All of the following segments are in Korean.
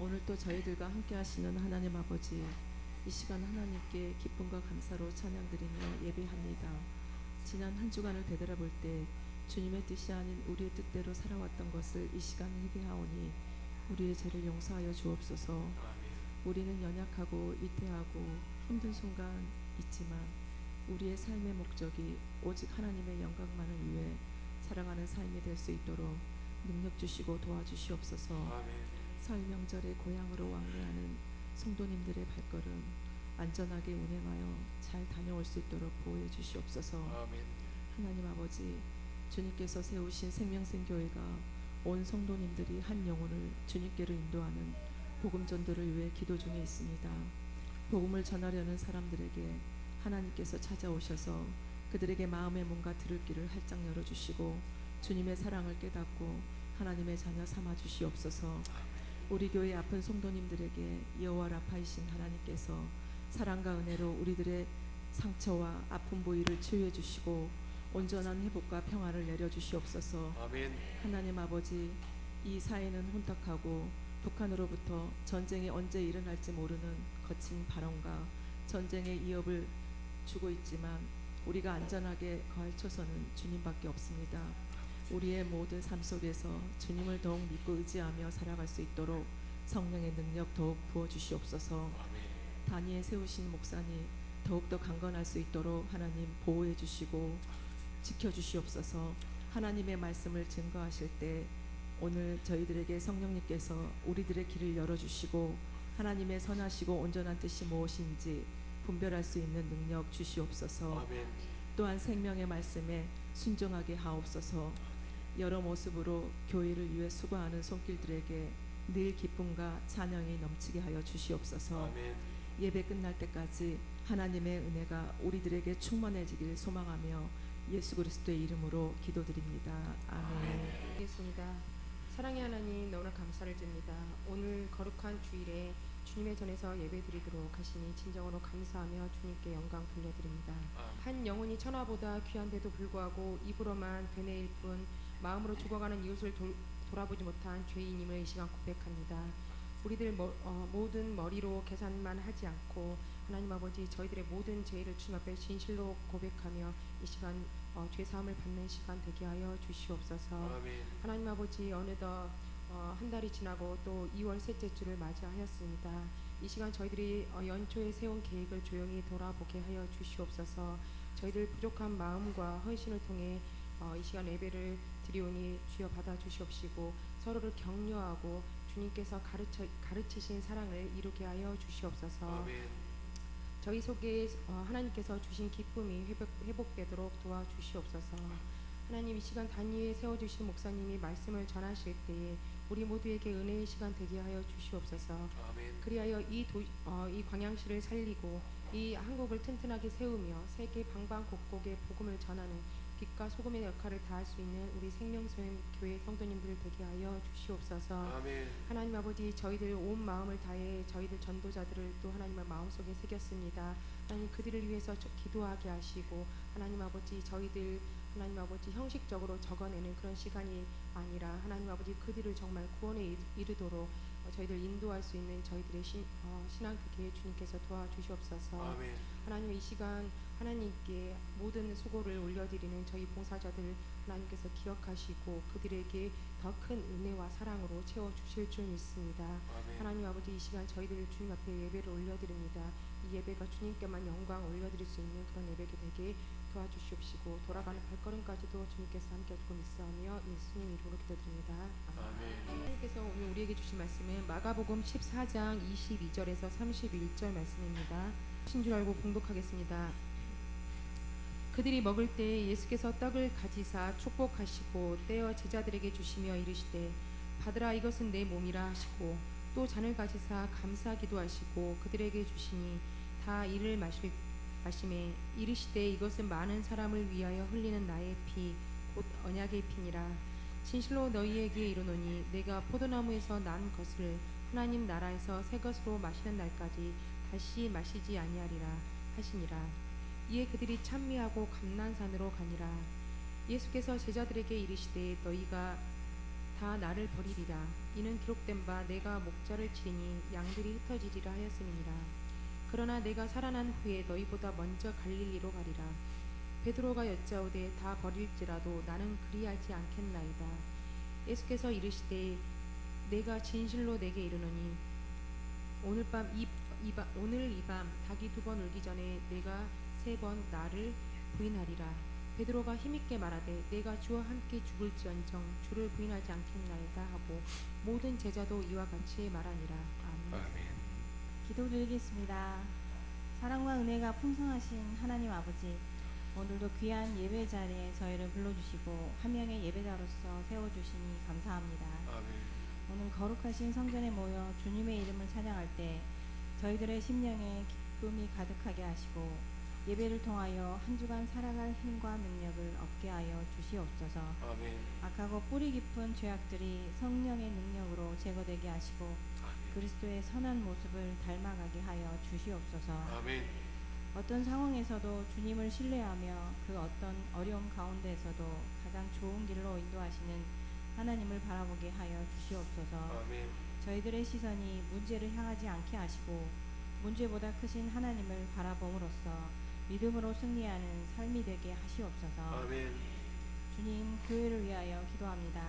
오늘 또 저희들과 함께 하시는 하나님 아버지 이 시간 하나님께 기쁨과 감사로 찬양드리며 예배합니다. 지난 한 주간을 되돌아볼 때 주님의 뜻이 아닌 우리의 뜻대로 살아왔던 것을 이 시간 회개하오니 우리의 죄를 용서하여 주옵소서. 우리는 연약하고 위태하고 힘든 순간 있지만 우리의 삶의 목적이 오직 하나님의 영광만을 위해 살아가는 삶이 될 수 있도록 능력 주시고 도와주시옵소서. 설 명절에 고향으로 왕래하는 성도님들의 발걸음 안전하게 운행하여 잘 다녀올 수 있도록 보호해 주시옵소서. 하나님 아버지 주님께서 세우신 생명생 교회가 온 성도님들이 한 영혼을 주님께로 인도하는 복음 전도를 위해 기도 중에 있습니다. 복음을 전하려는 사람들에게 하나님께서 찾아오셔서 그들에게 마음의 문과 들을 길을 활짝 열어 주시고 주님의 사랑을 깨닫고 하나님의 자녀 삼아 주시옵소서. 우리 교회 아픈 성도님들에게 여호와 라파이신 하나님께서 사랑과 은혜로 우리들의 상처와 아픈 부위를 치유해 주시고 온전한 회복과 평화를 내려 주시옵소서. 아멘. 하나님 아버지 이 사회는 혼탁하고 북한으로부터 전쟁이 언제 일어날지 모르는 거친 발언과 전쟁의 위협을 주고 있지만 우리가 안전하게 거할 초소는 주님밖에 없습니다. 우리의 모든 삶 속에서 주님을 더욱 믿고 의지하며 살아갈 수 있도록 성령의 능력 더욱 부어 주시옵소서. 단위에 세우신 목사님 더욱더 강건할 수 있도록 하나님 보호해 주시고 지켜 주시옵소서. 하나님의 말씀을 증거하실 때 오늘 저희들에게 성령님께서 우리들의 길을 열어 주시고 하나님의 선하시고 온전한 뜻이 무엇인지 분별할 수 있는 능력 주시옵소서. 아멘. 또한 생명의 말씀에 순종하게 하옵소서. 여러 모습으로 교회를 위해 수고하는 손길들에게 늘 기쁨과 찬양이 넘치게 하여 주시옵소서. 아멘. 예배 끝날 때까지 하나님의 은혜가 우리들에게 충만해지길 소망하며 예수 그리스도의 이름으로 기도드립니다. 아멘. 드리겠습니다. 사랑의 하나님 너무나 감사를 드립니다. 오늘 거룩한 주일에 주님의 전에서 예배드리도록 하시니 진정으로 감사하며 주님께 영광 돌려드립니다. 한 영혼이 천하보다 귀한데도 불구하고 입으로만 되뇌일 뿐 마음으로 죽어가는 이웃을 돌, 돌아보지 못한 죄인임을 이 시간 고백합니다. 우리들 모, 어, 모든 머리로 계산만 하지 않고 하나님 아버지 저희들의 모든 죄를 주님 앞에 진실로 고백하며 이 시간 어, 죄 사함을 받는 시간 되게 하여 주시옵소서. 아멘. 하나님 아버지 어느덧 어, 한 달이 지나고 또 2월 셋째 주를 맞이하였습니다. 이 시간 저희들이 어, 연초에 세운 계획을 조용히 돌아보게 하여 주시옵소서. 저희들 부족한 마음과 헌신을 통해 어, 이 시간 예배를 드리오니 주여 받아 주시옵시고 서로를 격려하고 주님께서 가르쳐 가르치신 사랑을 이루게 하여 주시옵소서. 아멘. 저희 속에 어, 하나님께서 주신 기쁨이 회복, 회복되도록 도와주시옵소서. 하나님 이 시간 단위에 세워주신 목사님이 말씀을 전하실 때에 우리 모두에게 은혜의 시간 되게 하여 주시옵소서. 아멘. 그리하여 이, 도, 어, 이 광양시를 살리고 이 한국을 튼튼하게 세우며 세계 방방곡곡에 복음을 전하는 빛과 소금의 역할을 다할 수 있는 우리 생명소연 교회 성도님들 되게 하여 주시옵소서. 아멘. 하나님 아버지 저희들 온 마음을 다해 저희들 전도자들을 또 하나님의 마음속에 새겼습니다. 하나님 그들을 위해서 저- 기도하게 하시고 하나님 아버지 저희들 하나님 아버지 형식적으로 적어내는 그런 시간이 아니라 하나님 아버지 그들을 정말 구원에 이- 이르도록 어, 저희들 인도할 수 있는 저희들의 신, 어, 신앙 되게 주님께서 도와주시옵소서. 아멘. 하나님 이 시간 하나님께 모든 수고를 올려드리는 저희 봉사자들 하나님께서 기억하시고 그들에게 더 큰 은혜와 사랑으로 채워 주실 줄 믿습니다. 아멘. 하나님 아버지 이 시간 저희들 주님 앞에 예배를 올려드립니다. 이 예배가 주님께만 영광 올려드릴 수 있는 그런 예배가 되게 도와주시옵시고 돌아가는 발걸음까지도 주님께서 함께 두고 믿사오며 예수님 이름으로 기도드립니다. 아멘. 아멘. 하나님께서 오늘 우리에게 주신 말씀은 마가복음 14장 22절에서 31절 말씀입니다. 신줄 알고 봉독하겠습니다. 그들이 먹을 때 예수께서 떡을 가지사 축복하시고 떼어 제자들에게 주시며 이르시되 받으라 이것은 내 몸이라 하시고 또 잔을 가지사 감사 기도 하시고 그들에게 주시니 다 이를 마실 마심에 이르시되 이것은 많은 사람을 위하여 흘리는 나의 피 곧 언약의 피니라. 진실로 너희에게 이르노니 내가 포도나무에서 난 것을 하나님 나라에서 새 것으로 마시는 날까지 다시 마시지 아니하리라 하시니라 이에 그들이 찬미하고 감난산으로 가니라. 예수께서 제자들에게 이르시되 너희가 다 나를 버리리라. 이는 기록된 바 내가 목자를 치리니 양들이 흩어지리라 하였음이니라. 그러나 내가 살아난 후에 너희보다 먼저 갈릴리로 가리라. 베드로가 여짜오되 다 버릴지라도 나는 그리하지 않겠나이다. 예수께서 이르시되 내가 진실로 내게 이르노니 오늘 밤이 오늘 이 밤 닭이 두 번 울기 전에 내가 세 번 나를 부인하리라 베드로가 힘있게 말하되 내가 주와 함께 죽을지언정 주를 부인하지 않겠나이다 하고 모든 제자도 이와 같이 말하니라 아멘. 아멘. 기도 드리겠습니다. 사랑과 은혜가 풍성하신 하나님 아버지, 오늘도 귀한 예배 자리에 저희를 불러주시고 한 명의 예배자로서 세워주시니 감사합니다. 아멘. 오늘 거룩하신 성전에 모여 주님의 이름을 찬양할 때 저희들의 심령에 기쁨이 가득하게 하시고 예배를 통하여 한 주간 살아갈 힘과 능력을 얻게 하여 주시옵소서. 아멘. 악하고 뿌리 깊은 죄악들이 성령의 능력으로 제거되게 하시고 아멘. 그리스도의 선한 모습을 닮아가게 하여 주시옵소서. 아멘. 어떤 상황에서도 주님을 신뢰하며 그 어떤 어려움 가운데에서도 가장 좋은 길로 인도하시는 하나님을 바라보게 하여 주시옵소서. 아멘. 저희들의 시선이 문제를 향하지 않게 하시고 문제보다 크신 하나님을 바라봄으로써 믿음으로 승리하는 삶이 되게 하시옵소서. 아멘. 주님 교회를 위하여 기도합니다.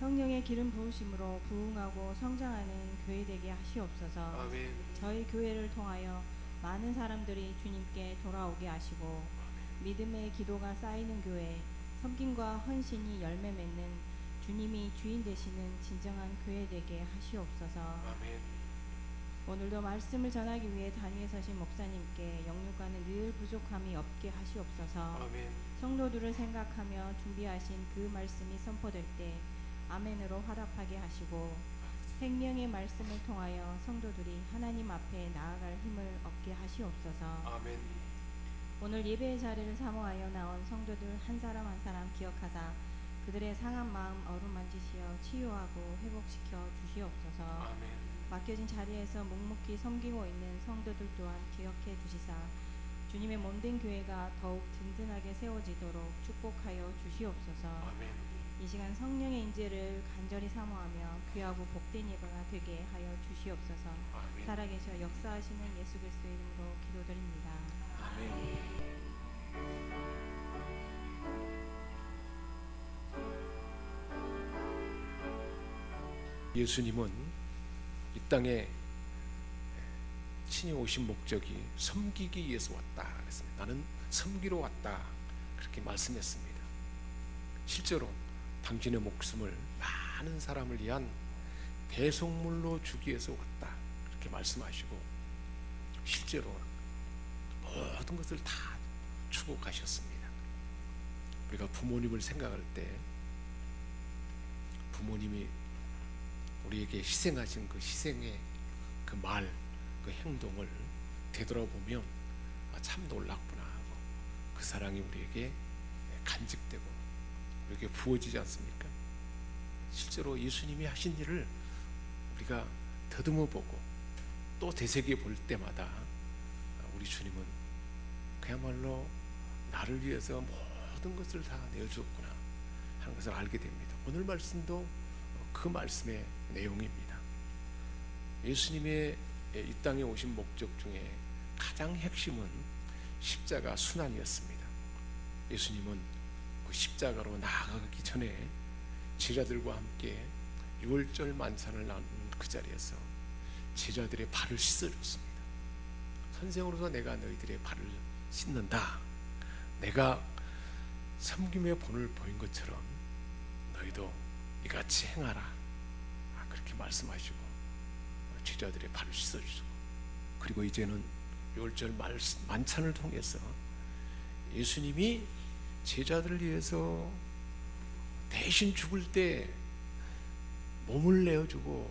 성령의 기름 부으심으로 부흥하고 성장하는 교회 되게 하시옵소서. 아멘. 저희 교회를 통하여 많은 사람들이 주님께 돌아오게 하시고 믿음의 기도가 쌓이는 교회, 섬김과 헌신이 열매 맺는 주님이 주인 되시는 진정한 교회 되게 하시옵소서. 아멘. 오늘도 말씀을 전하기 위해 단위에 서신 목사님께 영육과는 늘 부족함이 없게 하시옵소서. 아멘. 성도들을 생각하며 준비하신 그 말씀이 선포될 때 아멘으로 화답하게 하시고 생명의 말씀을 통하여 성도들이 하나님 앞에 나아갈 힘을 얻게 하시옵소서. 아멘. 오늘 예배의 자리를 사모하여 나온 성도들 한 사람 한 사람 기억하사 그들의 상한 마음 어루만지시어 치유하고 회복시켜 주시옵소서. 아멘. 맡겨진 자리에서 묵묵히 섬기고 있는 성도들 또한 기억해 주시사 주님의 몸된 교회가 더욱 든든하게 세워지도록 축복하여 주시옵소서. 아멘. 이 시간 성령의 인재를 간절히 사모하며 귀하고 복된 예배가 되게 하여 주시옵소서. 아멘. 살아계셔 역사하시는 예수 그리스도의 이름으로 기도드립니다. 아멘. 예수님은 이 땅에 친히 오신 목적이 섬기기 위해서 왔다 그랬습니다. 나는 섬기러 왔다 그렇게 말씀했습니다. 실제로 당신의 목숨을 많은 사람을 위한 배송물로 주기 위해서 왔다 그렇게 말씀하시고 실제로 모든 것을 다 주고 가셨습니다. 우리가 부모님을 생각할 때 부모님이 우리에게 희생하신 그 희생의 그 말, 그 행동을 되돌아보면 아, 참 놀랍구나 하고 그 사랑이 우리에게 간직되고 우리에게 부어지지 않습니까? 실제로 예수님이 하신 일을 우리가 더듬어 보고 또 되새겨 볼 때마다 우리 주님은 그야말로 나를 위해서 모든 것을 다 내어주었구나 하는 것을 알게 됩니다. 오늘 말씀도 그 말씀의 내용입니다. 예수님의 이 땅에 오신 목적 중에 가장 핵심은 십자가 순환이었습니다. 예수님은 그 십자가로 나아가기 전에 제자들과 함께 유월절 만찬을 나누는 그 자리에서 제자들의 발을 씻어줬습니다. 선생으로서 내가 너희들의 발을 씻는다. 내가 섬김의 본을 보인 것처럼 너희도 이같이 행하라. 아, 그렇게 말씀하시고 제자들의 발을 씻어주시고 그리고 이제는 유월절 만찬을 통해서 예수님이 제자들을 위해서 대신 죽을 때 몸을 내어주고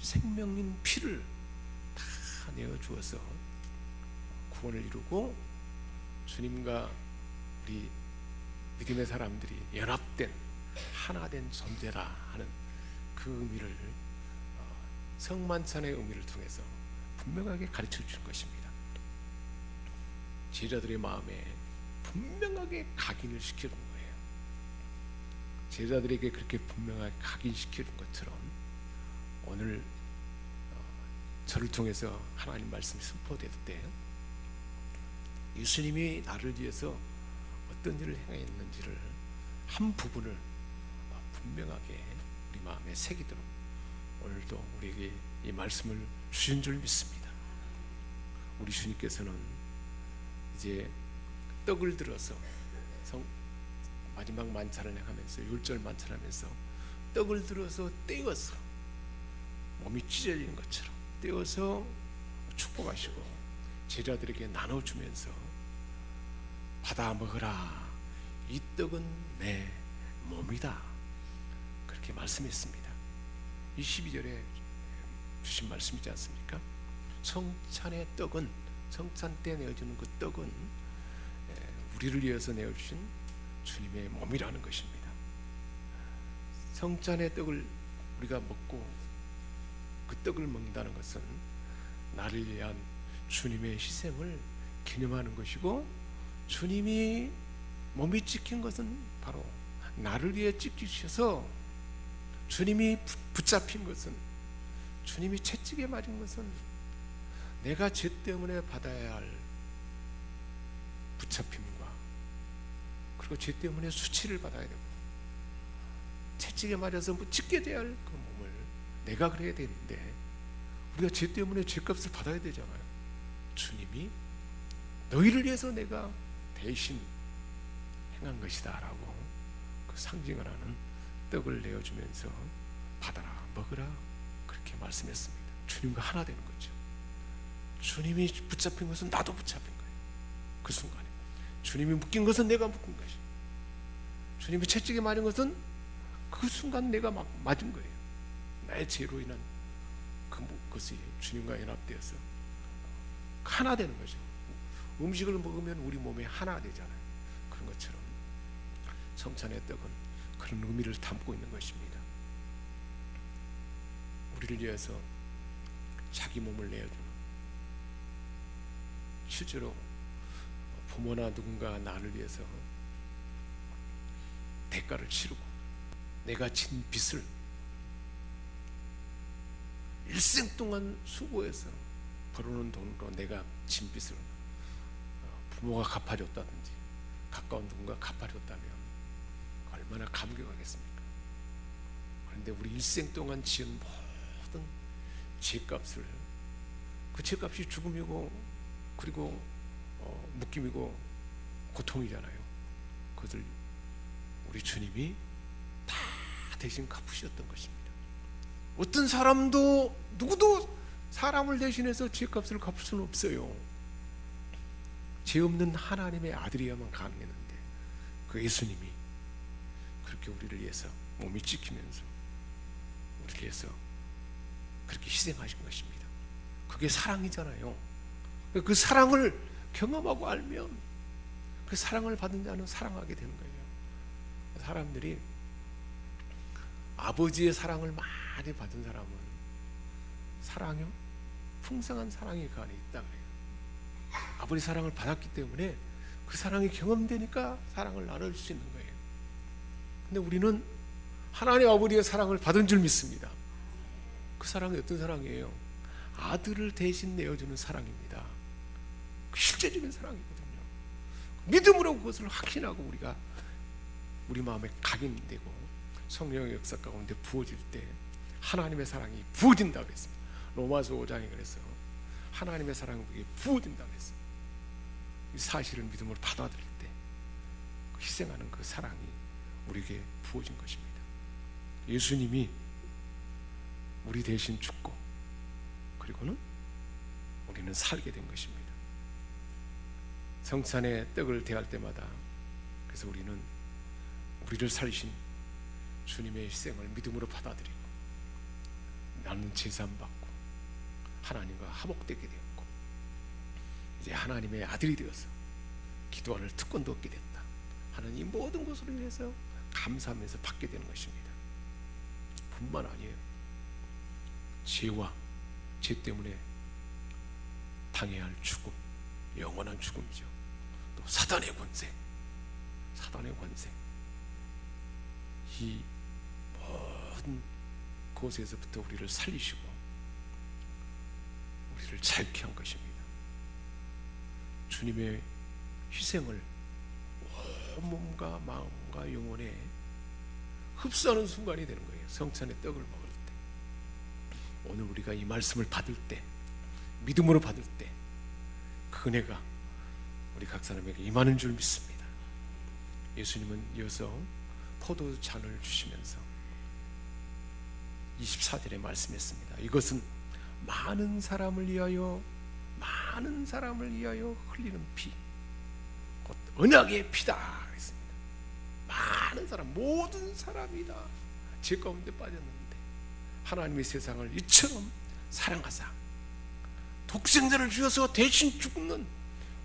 생명인 피를 다 내어주어서 구원을 이루고 주님과 우리 믿음의 사람들이 연합된 하나된 존재라 하는 그 의미를 어, 성만찬의 의미를 통해서 분명하게 가르쳐 줄 것입니다. 제자들의 마음에 분명하게 각인을 시켜둔 거예요. 제자들에게 그렇게 분명하게 각인시키는 것처럼 오늘 어, 저를 통해서 하나님 말씀이 선포될 때 예수님이 나를 위해서 어떤 일을 행했는지를 한 부분을 어, 분명하게 마음에 새기도록 오늘도 우리에게 이 말씀을 주신 줄 믿습니다. 우리 주님께서는 이제 떡을 들어서 성, 마지막 만찬을 행하면서 율절 만찬하면서 떡을 들어서 떼어서 몸이 찢어지는 것처럼 떼어서 축복하시고 제자들에게 나눠주면서 받아 먹으라 이 떡은 내 몸이다 그렇게 말씀했습니다. 이 12절에 주신 말씀이지 않습니까? 성찬의 떡은 성찬 때 내어주는 그 떡은 에, 우리를 위해서 내어주신 주님의 몸이라는 것입니다. 성찬의 떡을 우리가 먹고 그 떡을 먹는다는 것은 나를 위한 주님의 희생을 기념하는 것이고 주님이 몸이 찍힌 것은 바로 나를 위해 찍히셔서 주님이 부- 붙잡힌 것은 주님이 채찍에 맞은 것은 내가 죄 때문에 받아야 할 붙잡힘과 그리고 죄 때문에 수치를 받아야 되고 채찍에 맞아서 뭐 찢게 돼야 할 그 몸을 내가 그래야 되는데 우리가 죄 때문에 죄값을 받아야 되잖아요. 주님이 너희를 위해서 내가 대신 행한 것이다라고 그 상징을 하는 떡을 내어주면서 받아라 먹으라 그렇게 말씀했습니다. 주님과 하나 되는 거죠. 주님이 붙잡힌 것은 나도 붙잡힌 거예요. 그 순간에 주님이 묶인 것은 내가 묶은 것이. 주님이 채찍에 맞은 것은 그 순간 내가 막 맞은 거예요. 나의 죄로 인한 그 모- 것이 주님과 연합되어서 하나 되는 거죠. 음식을 먹으면 우리 몸에 하나 되잖아요. 그런 것처럼 성찬의 떡은 그런 의미를 담고 있는 것입니다. 우리를 위해서 자기 몸을 내어주는 실제로 부모나 누군가 나를 위해서 대가를 치르고 내가 진 빚을 일생 동안 수고해서 벌어놓은 돈으로 내가 진 빚을 어, 부모가 갚아줬다든지 가까운 누군가 갚아줬다면 얼마나 감격하겠습니까? 그런데 우리 일생 동안 지은 모든 죄값을 그 죄값이 죽음이고 그리고 어, 묶임이고 고통이잖아요. 그것을 우리 주님이 다 대신 갚으셨던 것입니다. 어떤 사람도 누구도 사람을 대신해서 죄값을 갚을 수는 없어요. 죄 없는 하나님의 아들이야만 가능했는데 그 예수님이 그렇게 우리를 위해서 몸이 찍히면서 우리를 위해서 그렇게 희생하신 것입니다. 그게 사랑이잖아요. 그 사랑을 경험하고 알면 그 사랑을 받은 자는 사랑하게 되는 거예요. 사람들이 아버지의 사랑을 많이 받은 사람은 사랑이 풍성한 사랑이 그 안에 있다 그래요. 아버지 사랑을 받았기 때문에 그 사랑이 경험되니까 사랑을 나눌 수 있는 거예요. 근데 우리는 하나님 아버지의 사랑을 받은 줄 믿습니다. 그 사랑이 어떤 사랑이에요? 아들을 대신 내어주는 사랑입니다. 그 실제적인 사랑이거든요. 믿음으로 그것을 확신하고 우리가 우리 마음에 각인되고 성령의 역사 가운데 부어질 때 하나님의 사랑이 부어진다 그랬습니다. 로마서 5장에 그래서 하나님의 사랑이 부어진다 그랬어요. 이 사실을 믿음으로 받아들일 때 희생하는 그 사랑이 우리에게 부어진 것입니다. 예수님이 우리 대신 죽고 그리고는 우리는 살게 된 것입니다. 성찬의 떡을 대할 때마다 그래서 우리는 우리를 살리신 주님의 희생을 믿음으로 받아들이고 나는 제산받고 하나님과 화목되게 되었고 이제 하나님의 아들이 되어서 기도할 특권도 얻게 됐다 하는 이 모든 것을 위해서 감사하면서 받게 되는 것입니다. 뿐만 아니에요. 죄와 죄 때문에 당해야 할 죽음, 영원한 죽음이죠. 또 사단의 권세, 사단의 권세. 이 모든 곳에서부터 우리를 살리시고 우리를 자유케 한 것입니다. 주님의 희생을 온 몸과 마음과 영혼에 흡수하는 순간이 되는 거예요. 성찬의 떡을 먹을 때. 오늘 우리가 이 말씀을 받을 때, 믿음으로 받을 때, 그 은혜가 우리 각 사람에게 임하는 줄 믿습니다. 예수님은 이어서 포도잔을 주시면서 24절에 말씀했습니다. 이것은 많은 사람을 위하여 많은 사람을 위하여 흘리는 피, 곧 언약의 피다. 많은 사람, 모든 사람이 다. 죄 가운데 빠졌는데 하나님의 세상을 이처럼 사랑하사 독생자를 주셔서 대신 죽는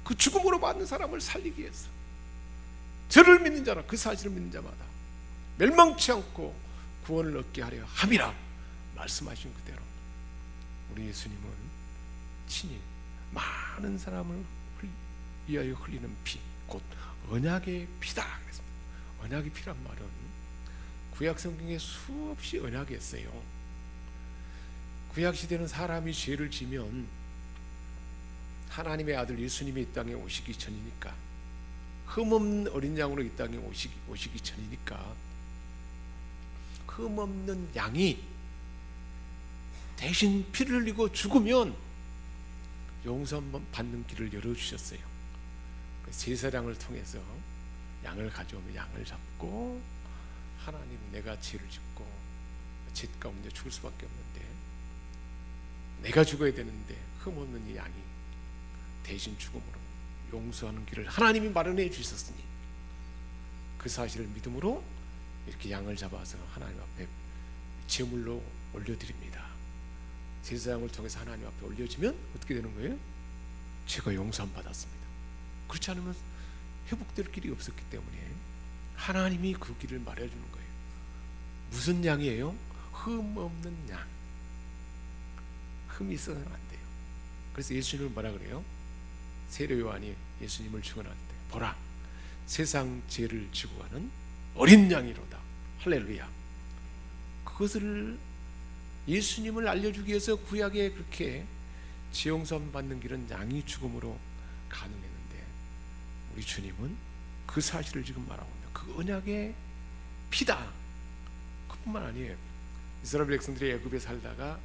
그 죽음으로 받는 사람을 살리기 위해서 저를 믿는 자라 그 사실을 믿는 자마다 멸망치 않고 구원을 얻게 하려 함이라 말씀하신 그대로 우리 예수님은 친히 많은 사람을 흘- 위하여 흘리는 피, 곧 언약의 피다. 그랬습니다. 언약의 피란 말은 구약 성경에 수없이 언약이 있어요. 구약 시대는 사람이 죄를 지면 하나님의 아들 예수님이 이 땅에 오시기 전이니까 흠없는 어린 양으로 이 땅에 오시기, 오시기 전이니까 흠없는 양이 대신 피를 흘리고 죽으면 용서 받는 길을 열어주셨어요. 그 제사장을 통해서 양을 가져오면 양을 잡고 하나님 내가 죄를 짓고 죄 가운데 죽을 수밖에 없는데 내가 죽어야 되는데 흠없는 이 양이 대신 죽음으로 용서하는 길을 하나님이 마련해 주셨으니 그 사실을 믿음으로 이렇게 양을 잡아서 하나님 앞에 제물로 올려드립니다. 제사장을 통해서 하나님 앞에 올려지면 어떻게 되는 거예요? 제가 용서함 받았습니다. 그렇지 않으면 회복될 길이 없었기 때문에 하나님이 그 길을 말해주는 거예요. 무슨 양이에요? 흠 없는 양. 흠이 있어서는 안 돼요. 그래서 예수님은 뭐라 그래요? 세례 요한이 예수님을 증언할 때 보라 세상 죄를 지고 가는 어린 양이로다. 할렐루야. 그것을 예수님을 알려주기 위해서 구약에 그렇게 지용선 받는 길은 양이 죽음으로 가능했는데 우리 주님은 그 사실을 지금 말하고 있는 그 언약의 피다. 그뿐만 아니에요. 이스라엘 백성들이 애굽에 살다가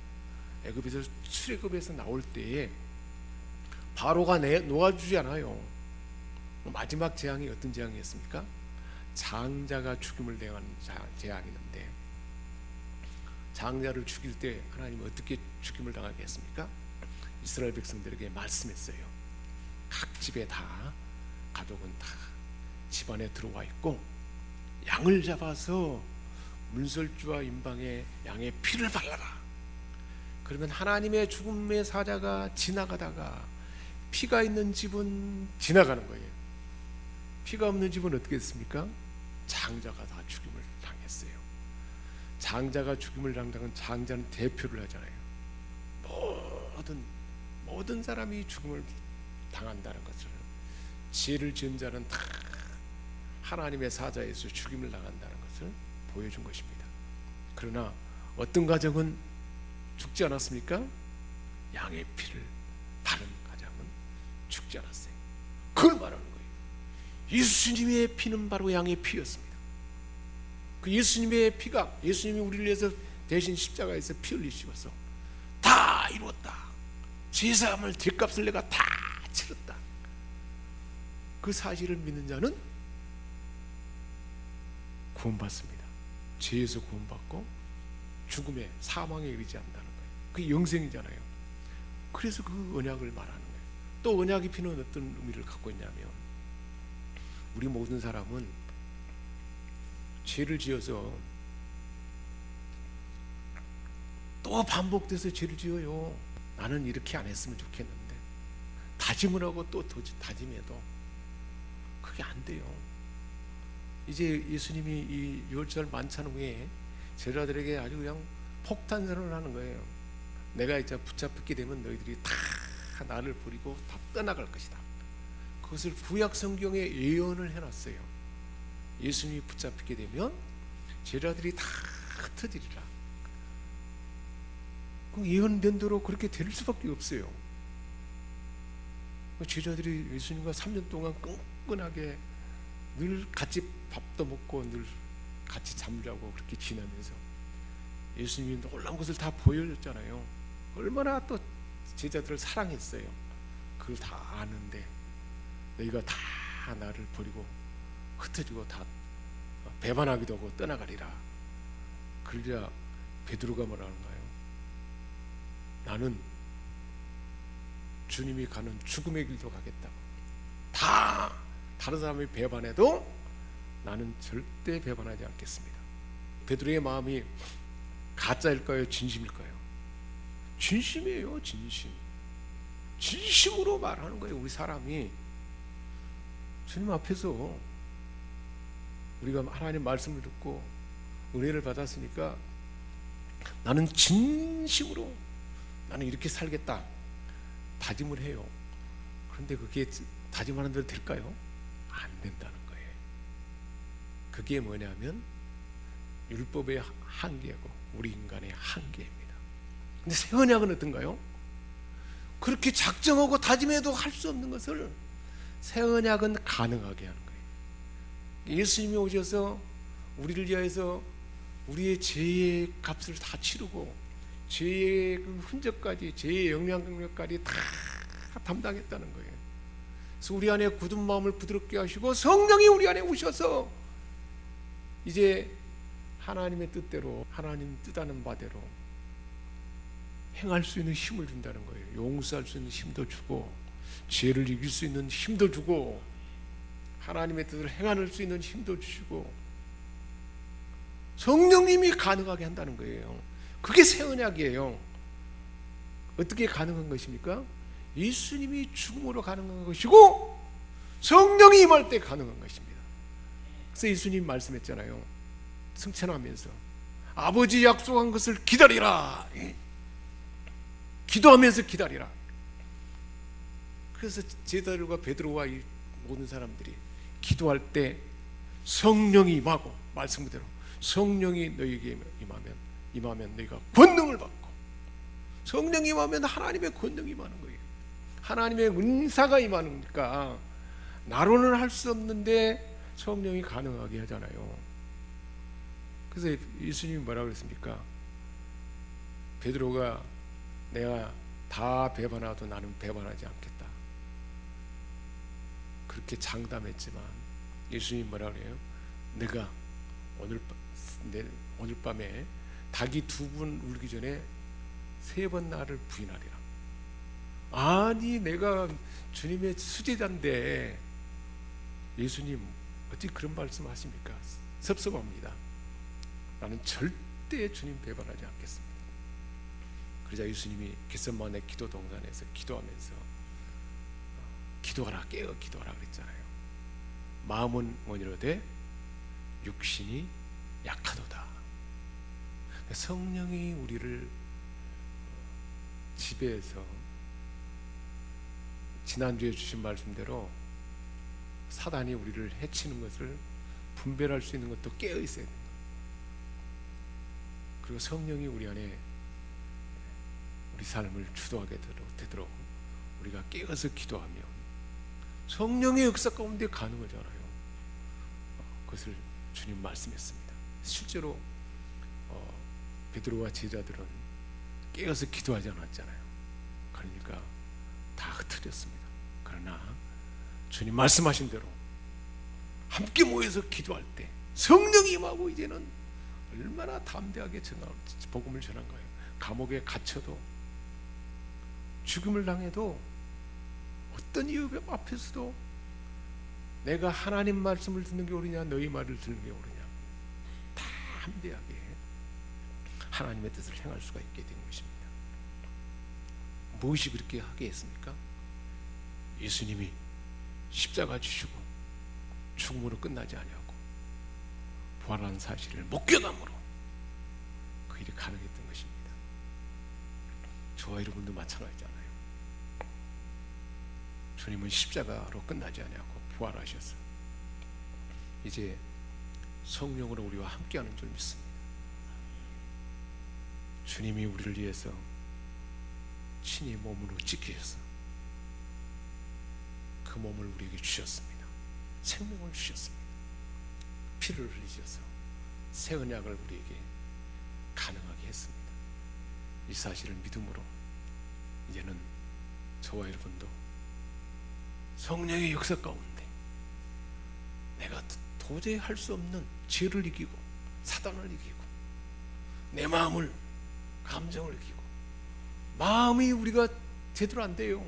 애굽에서 출애굽에서 나올 때에 바로가 내 놓아주지 않아요. 마지막 재앙이 어떤 재앙이었습니까? 장자가 죽임을 자- 재앙이었는데 장자를 죽일 때 하나님 어떻게 죽임을 당하게 했습니까? 이스라엘 백성들에게 말씀했어요. 각 집에 다 가족은 다 집안에 들어와 있고 양을 잡아서 문설주와 임방에 양의 피를 발라라. 그러면 하나님의 죽음의 사자가 지나가다가 피가 있는 집은 지나가는 거예요. 피가 없는 집은 어떻게 했습니까? 장자가 다 죽임을 당했어요. 장자가 죽임을 당당한 장자는 대표를 하잖아요. 모든 모든 사람이 죽음을 당한다는 것을 죄를 지은 자는 다 하나님의 사자에서 죽임을 당한다는 것을 보여준 것입니다. 그러나 어떤 가정은 죽지 않았습니까? 양의 피를 다른 가정은 죽지 않았어요. 그걸 말하는 거예요. 예수님의 피는 바로 양의 피였습니다. 그 예수님의 피가 예수님이 우리를 위해서 대신 십자가에서 피 흘리시고서 다 이루었다. 제사함을 뒷값을 내가 다 치렀다. 그 사실을 믿는 자는 구원받습니다. 죄에서 구원받고 죽음에 사망에 이르지 않는다는 거예요. 그게 영생이잖아요. 그래서 그 언약을 말하는 거예요. 또 언약의 피는 어떤 의미를 갖고 있냐면 우리 모든 사람은 죄를 지어서 또 반복돼서 죄를 지어요. 나는 이렇게 안 했으면 좋겠는데 다짐을 하고 또 다짐해도 그게 안 돼요. 이제 예수님이 이 유월절 만찬 후에 제자들에게 아주 그냥 폭탄 선언을 하는 거예요. 내가 이제 붙잡히게 되면 너희들이 다 나를 버리고 다 떠나갈 것이다. 그것을 구약 성경에 예언을 해놨어요. 예수님이 붙잡히게 되면 제자들이 다 흩어지리라. 그 예언된 대로 그렇게 될 수밖에 없어요. 그 제자들이 예수님과 3년 동안 끈끈하게 늘 같이 밥도 먹고 늘 같이 잠자고 그렇게 지내면서 예수님이 놀라운 것을 다 보여줬잖아요. 얼마나 또 제자들을 사랑했어요. 그걸 다 아는데 너희가 다 나를 버리고 흩어지고 다 배반하기도 하고 떠나가리라. 그러자 베드로가 뭐라는가요? 나는 주님이 가는 죽음의 길도 가겠다고. 다 다른 사람이 배반해도 나는 절대 배반하지 않겠습니다. 베드로의 마음이 가짜일까요? 진심일까요? 진심이에요, 진심. 진심으로 말하는 거예요, 우리 사람이. 주님 앞에서 우리가 하나님 말씀을 듣고 은혜를 받았으니까 나는 진심으로 나는 이렇게 살겠다 다짐을 해요. 그런데 그게 다짐하는 대로 될까요? 안 된다는 거예요. 그게 뭐냐면 율법의 한계고 우리 인간의 한계입니다. 근데 새 언약은 어떤가요? 그렇게 작정하고 다짐해도 할 수 없는 것을 새 언약은 가능하게 하는 거예요. 예수님이 오셔서 우리를 위하여서 우리의 죄의 값을 다 치르고 죄의 그 흔적까지 죄의 영향력까지 다 담당했다는 거예요. 그래서 우리 안에 굳은 마음을 부드럽게 하시고 성령이 우리 안에 오셔서 이제 하나님의 뜻대로 하나님 뜻하는 바대로 행할 수 있는 힘을 준다는 거예요. 용서할 수 있는 힘도 주고 죄를 이길 수 있는 힘도 주고 하나님의 뜻을 행할 수 있는 힘도 주시고 성령님이 가능하게 한다는 거예요. 그게 새 언약이에요. 어떻게 가능한 것입니까? 예수님이 죽음으로 가능한 것이고 성령이 임할 때 가능한 것입니다. 그래서 예수님 말씀했잖아요. 승천하면서 아버지 약속한 것을 기다리라. 기도하면서 기다리라. 그래서 제자들과 베드로와 이 모든 사람들이 기도할 때 성령이 임하고 말씀 그대로 성령이 너희에게 임하면 임하면 너희가 권능을 받고 성령이 임하면 하나님의 권능이 임하는 거예요. 하나님의 은사가 임하니까 나로는 할 수 없는데 성령이 가능하게 하잖아요. 그래서 예수님이 뭐라 그랬습니까? 베드로가 내가 다 배반하도 나는 배반하지 않겠다. 그렇게 장담했지만 예수님이 뭐라 그래요? 내가 오늘 밤- 내, 오늘 밤에 닭이 두 번 울기 전에 세 번 나를 부인하리라. 아니 내가 주님의 수제자인데 예수님 어찌 그런 말씀하십니까? 섭섭합니다. 나는 절대 주님 배반하지 않겠습니다. 그러자 예수님이 겟세마네 기도 동산에서 기도하면서 기도하라 깨어 기도하라 그랬잖아요. 마음은 원이로되 육신이 약하도다. 성령이 우리를 지배해서 지난주에 주신 말씀대로 사단이 우리를 해치는 것을 분별할 수 있는 것도 깨어 있어야 된다. 그리고 성령이 우리 안에 우리 삶을 주도하게 되도록- 우리가 깨어서 기도하면 성령의 역사 가운데 가능하잖아요. 어, 그것을 주님 말씀했습니다. 실제로 어, 베드로와 제자들은 깨어서 기도하지 않았잖아요. 그러니까 다 흩어졌습니다. 그러나 주님 말씀하신 대로 함께 모여서 기도할 때 성령이 임하고 이제는 얼마나 담대하게 복음을 전한 거예요. 감옥에 갇혀도 죽음을 당해도 어떤 이유 앞에서도 내가 하나님 말씀을 듣는 게 옳으냐 너희 말을 듣는 게 옳으냐 담대하게 하나님의 뜻을 행할 수가 있게 된 것입니다. 무엇이 그렇게 하게 했습니까? 예수님이 십자가 지시고 죽음으로 끝나지 아니하고 부활한 사실을 목격함으로 그 일이 가능했던 것입니다. 저와 여러분도 마찬가지잖아요. 주님은 십자가로 끝나지 아니하고 부활하셔서 이제 성령으로 우리와 함께하는 줄 믿습니다. 주님이 우리를 위해서 친히 몸으로 지키셔서 그 몸을 우리에게 주셨습니다. 생명을 주셨습니다. 피를 흘리셔서 새 언약을 우리에게 가능하게 했습니다. 이 사실을 믿음으로 이제는 저와 여러분도 성령의 역사 가운데 내가 도저히 할 수 없는 죄를 이기고 사단을 이기고 내 마음을 감정을 이기고 마음이 우리가 제대로 안 돼요.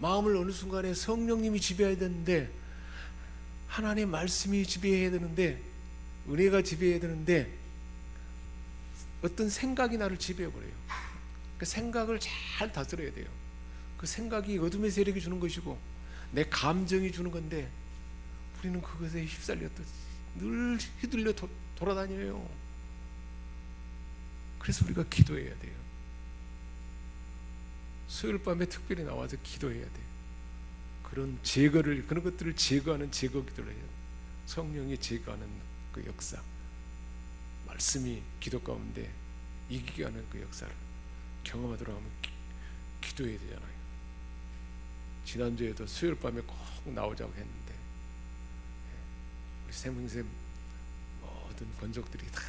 마음을 어느 순간에 성령님이 지배해야 되는데 하나님의 말씀이 지배해야 되는데 은혜가 지배해야 되는데 어떤 생각이 나를 지배해 버려요. 그 생각을 잘 다스려야 돼요. 그 생각이 어둠의 세력이 주는 것이고 내 감정이 주는 건데 우리는 그것에 휩쓸려 늘 휘둘려 도, 돌아다녀요. 그래서 우리가 기도해야 돼요. 수요일 밤에 특별히 나와서 기도해야 돼요. 그런 제거를 그런 것들을 제거하는 제거 기도를 해요. 성령이 제거하는 그 역사, 말씀이 기도 가운데 이기게 하는 그 역사를 경험하도록 하면 기, 기도해야 되잖아요. 지난주에도 수요일 밤에 꼭 나오자고 했는데 예, 우리 세명쌤 모든 권족들이 다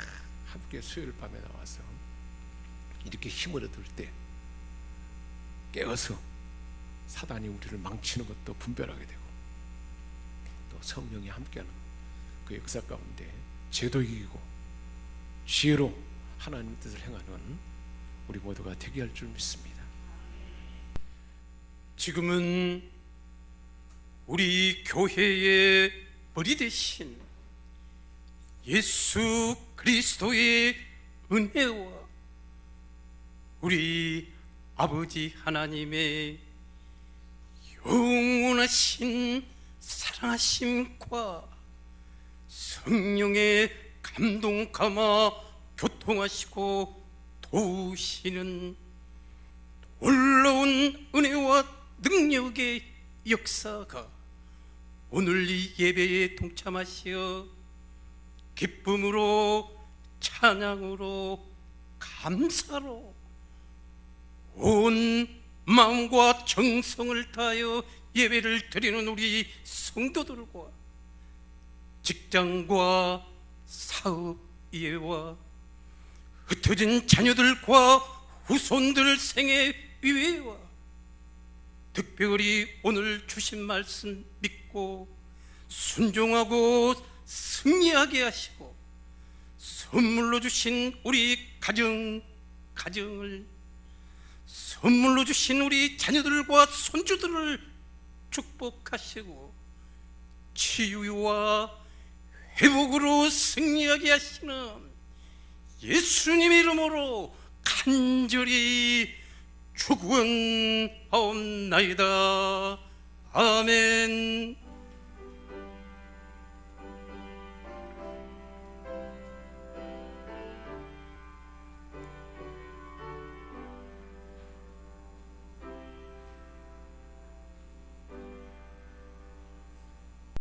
함께 수요일 밤에 나와서 이렇게 힘을 얻을 때 깨어서 사단이 우리를 망치는 것도 분별하게 되고 또 성령이 함께하는 그 역사 가운데 죄도 이기고 지혜로 하나님 뜻을 행하는 우리 모두가 되게 할 줄 믿습니다. 지금은 우리 교회의 머리 대신 예수 그리스도의 은혜와 우리 아버지 하나님의 영원하신 사랑하심과 성령의 감동 감아 교통하시고 도우시는 놀라운 은혜와 능력의 역사가 오늘 이 예배에 동참하시어 기쁨으로 찬양으로 감사로 온 마음과 정성을 다하여 예배를 드리는 우리 성도들과 직장과 사업 이해와 흩어진 자녀들과 후손들 생애 위해와 특별히 오늘 주신 말씀 믿고 순종하고 승리하게 하시고 선물로 주신 우리 가정 가정을 선물로 주신 우리 자녀들과 손주들을 축복하시고 치유와 회복으로 승리하게 하시는 예수님 이름으로 간절히 축원하옵나이다. 아멘.